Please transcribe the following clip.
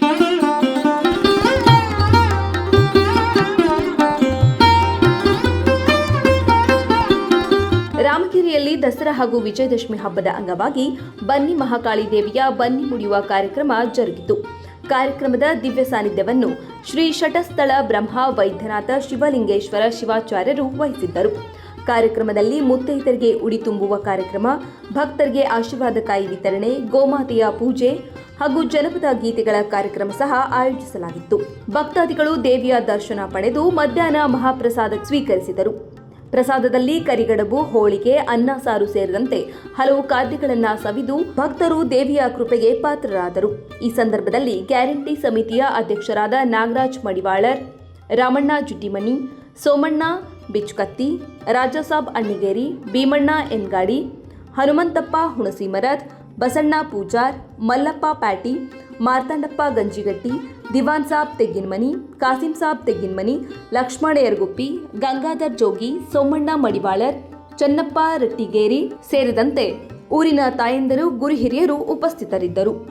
ರಾಮಗಿರಿಯಲ್ಲಿ ದಸರಾ ಹಾಗೂ ವಿಜಯದಶಮಿ ಹಬ್ಬದ ಅಂಗವಾಗಿ ಬನ್ನಿ ಮಹಾಕಾಳಿ ದೇವಿಯ ಬನ್ನಿ ಮುಡಿಯುವ ಕಾರ್ಯಕ್ರಮ ಜರುಗಿತು. ಕಾರ್ಯಕ್ರಮದ ದಿವ್ಯ ಸಾನ್ನಿಧ್ಯವನ್ನು ಶ್ರೀ ಶಟಸ್ಥಳ ಬ್ರಹ್ಮ ವೈದ್ಯನಾಥ ಶಿವಲಿಂಗೇಶ್ವರ ಶಿವಾಚಾರ್ಯರು ವಹಿಸಿದ್ದರು. ಕಾರ್ಯಕ್ರಮದಲ್ಲಿ ಮುತ್ತೈದರಿಗೆ ಉಡಿ ತುಂಬುವ ಕಾರ್ಯಕ್ರಮ, ಭಕ್ತರಿಗೆ ಆಶೀರ್ವಾದ ಕಾಯಿ ವಿತರಣೆ, ಗೋಮಾತೆಯ ಪೂಜೆ ಹಾಗೂ ಜನಪದ ಗೀತೆಗಳ ಕಾರ್ಯಕ್ರಮ ಸಹ ಆಯೋಜಿಸಲಾಗಿತ್ತು. ಭಕ್ತಾದಿಗಳು ದೇವಿಯ ದರ್ಶನ ಪಡೆದು ಮಧ್ಯಾಹ್ನ ಮಹಾಪ್ರಸಾದ ಸ್ವೀಕರಿಸಿದರು. ಪ್ರಸಾದದಲ್ಲಿ ಕರಿಗಡಬು, ಹೋಳಿಗೆ, ಅನ್ನ ಸಾರು ಸೇರಿದಂತೆ ಹಲವು ಖಾದ್ಯಗಳನ್ನು ಸವಿದು ಭಕ್ತರು ದೇವಿಯ ಕೃಪೆಗೆ ಪಾತ್ರರಾದರು. ಈ ಸಂದರ್ಭದಲ್ಲಿ ಗ್ಯಾರಂಟಿ ಸಮಿತಿಯ ಅಧ್ಯಕ್ಷರಾದ ನಾಗರಾಜ್ ಮಡಿವಾಳರ್, ರಾಮಣ್ಣ ಜುಟ್ಟಿಮನಿ ಸೋಮಣ್ಣ ಬಿಚ್ಕತ್ತಿ, ರಾಜಸಾಬ್ ಅಣ್ಣಿಗೇರಿ, ಭೀಮಣ್ಣ ಎನ್ಗಾಡಿ, ಹನುಮಂತಪ್ಪ ಹುಣಸಿಮರದ್ ಬಸಣ್ಣ ಪೂಜಾರ್, ಮಲ್ಲಪ್ಪ ಪ್ಯಾಟಿ, ಮಾರ್ತಾಂಡಪ್ಪ ಗಂಜಿಗಟ್ಟಿ, ದಿವಾನ್ ಸಾಬ್ ತೆಗ್ಗಿನಮನಿ, ಕಾಸಿಂ ಸಾಬ್ ತೆಗ್ಗಿನಮನಿ ಲಕ್ಷ್ಮಣ ಯರ್ಗುಪ್ಪಿ ಗಂಗಾಧರ್ ಜೋಗಿ, ಸೋಮಣ್ಣ ಮಡಿವಾಳರ್, ಚನ್ನಪ್ಪ ರಟ್ಟಿಗೇರಿ ಸೇರಿದಂತೆ ಊರಿನ ತಾಯಂದಿರು, ಗುರು ಹಿರಿಯರು ಉಪಸ್ಥಿತರಿದ್ದರು.